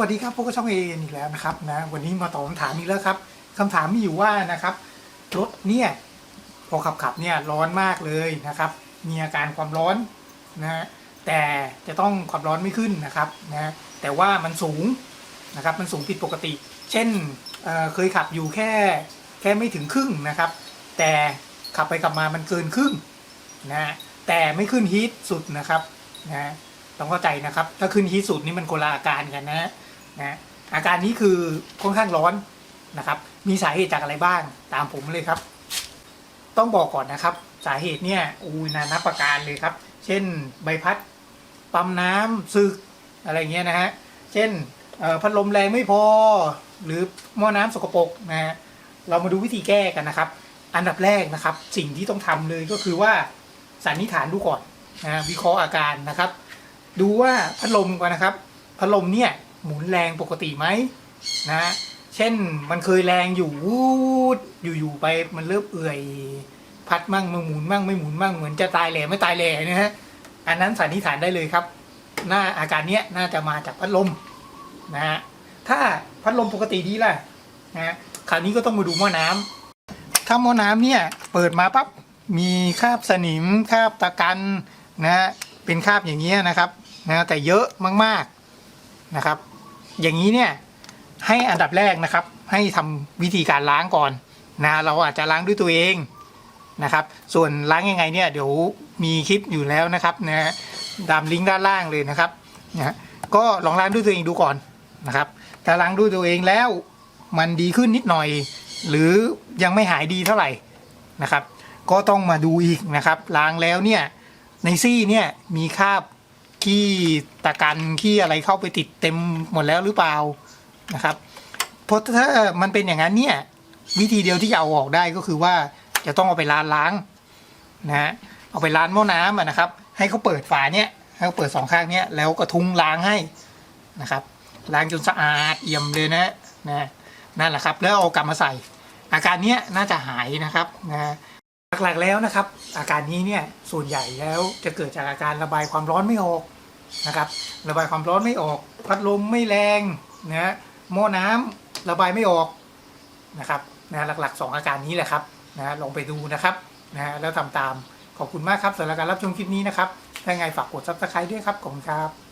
วัสดีครับพวกบช่องเออีกแล้วนะครับนะวันนี้มาตอบคำถามอีกแล้วครับคำถามมีอยู่ว่านะครับรถเนี่ยพอขับขับเนี่ยร้อนมากเลยนะครับ มีอาการความร้อนนะแต่จะต้องความร้อนไม่ขึ้นนะครับนะแต่ว่ามันสูงนะครับมันสูงผิดปกติ เช่นเเคยขับอยู่แค่แค่ไม่ถึงครึ่งนะครับ แต่ขับไปขับมามันเกินครึ่งนะแต่ไม่ขึ้นฮีทสุดนะครับนะต้องเข้าใจนะครับ ถ้าขึ้นฮีทสุดนี่มันคนละอาการกันนะ นะอาการนี้คือค่อนข้างร้อนนะครับ มีสาเหตุจากอะไรบ้างตามผมเลยครับ ต้องบอกก่อนนะครับ สาเหตุเนี่ยอูนานับประการเลยครับ เช่นใบพัดปั๊มน้ำซึกอะไรเงี้ยนะฮะเช่นพัดลมแรงไม่พอ หรือหม้อน้ำสกปรกนะฮะเรามาดูวิธีแก้กันนะครับ อันดับแรกนะครับ สิ่งที่ต้องทำเลยก็คือว่าสันนิษฐานดูก่อนนะวิเคราะห์อาการนะครับ ดูว่าพัดลมก่อนนะครับ พัดลมเนี่ย หมุนแรงปกติไหมนะเช่นมันเคยแรงอยู่วูดอยู่ๆไปมันเริ่มเอื่อย พัดมั่งมาหมุนมั่งไม่หมุนมั่งเหมือนจะตายแหล่ไม่ตายแหล่นะฮะอันนั้นสันนิษฐานได้เลยครับ หน้าอาการเนี้ยน่าจะมาจากพัดลมนะฮะถ้าพัดลมปกติดีล่ะนะคราวนี้ก็ต้องมาดูหม้อน้ำถ้าหม้อน้ำเนี่ยเปิดมาปั๊บมีคราบสนิมคราบตะกันนะฮะเป็นคราบอย่างเงี้ยนะครับนะแต่เยอะมากๆนะครับ อย่างนี้เนี่ยให้อันดับแรกนะครับ ให้ทำวิธีการล้างก่อนนะเราอาจจะล้างด้วยตัวเองนะครับ ส่วนล้างยังไงเนี่ยเดี๋ยวมีคลิปอยู่แล้วนะครับนะตามลิงก์ด้านล่างเลยนะครับนะก็ลองล้างด้วยตัวเองดูก่อนนะครับถ้าล้างด้วยตัวเองแล้วมันดีขึ้นนิดหน่อย หรือยังไม่หายดีเท่าไหร่นะครับ ก็ต้องมาดูอีกนะครับล้างแล้วเนี่ยในซี่เนี่ยมีคราบ ขี้ตะกันขี้อะไรเข้าไปติดเต็มหมดแล้วหรือเปล่านะครับ เพราะถ้ามันเป็นอย่างนั้นเนี่ยวิธีเดียวที่จะเอาออกได้ก็คือว่าจะต้องเอาไปล้างล้างนะฮะเอาไปล้างหม้อน้ำนะครับ ให้เขาเปิดฝาเนี่ยให้เขาเปิดสองข้างเนี่ยแล้วกระทุ้งล้างให้นะครับล้างจนสะอาดเอี่ยมเลยนะนะนั่นแหละครับ แล้วเอากลับมาใส่ อาการเนี้ยน่าจะหายนะครับนะ หลักๆแล้วนะครับ อาการนี้เนี่ยส่วนใหญ่แล้วจะเกิดจากอาการระบายความร้อนไม่ออกนะครับ ระบายความร้อนไม่ออก พัดลมไม่แรงนะฮะหม้อน้ำระบายไม่ออกนะครับนะหลักๆ 2 อาการนี้แหละครับนะลองไปดูนะครับนะฮะแล้วทำตามขอบคุณมากครับสำหรับการรับชมคลิปนี้นะครับถ้าไงฝากกดซับสไครต์ด้วยครับขอบคุณครับ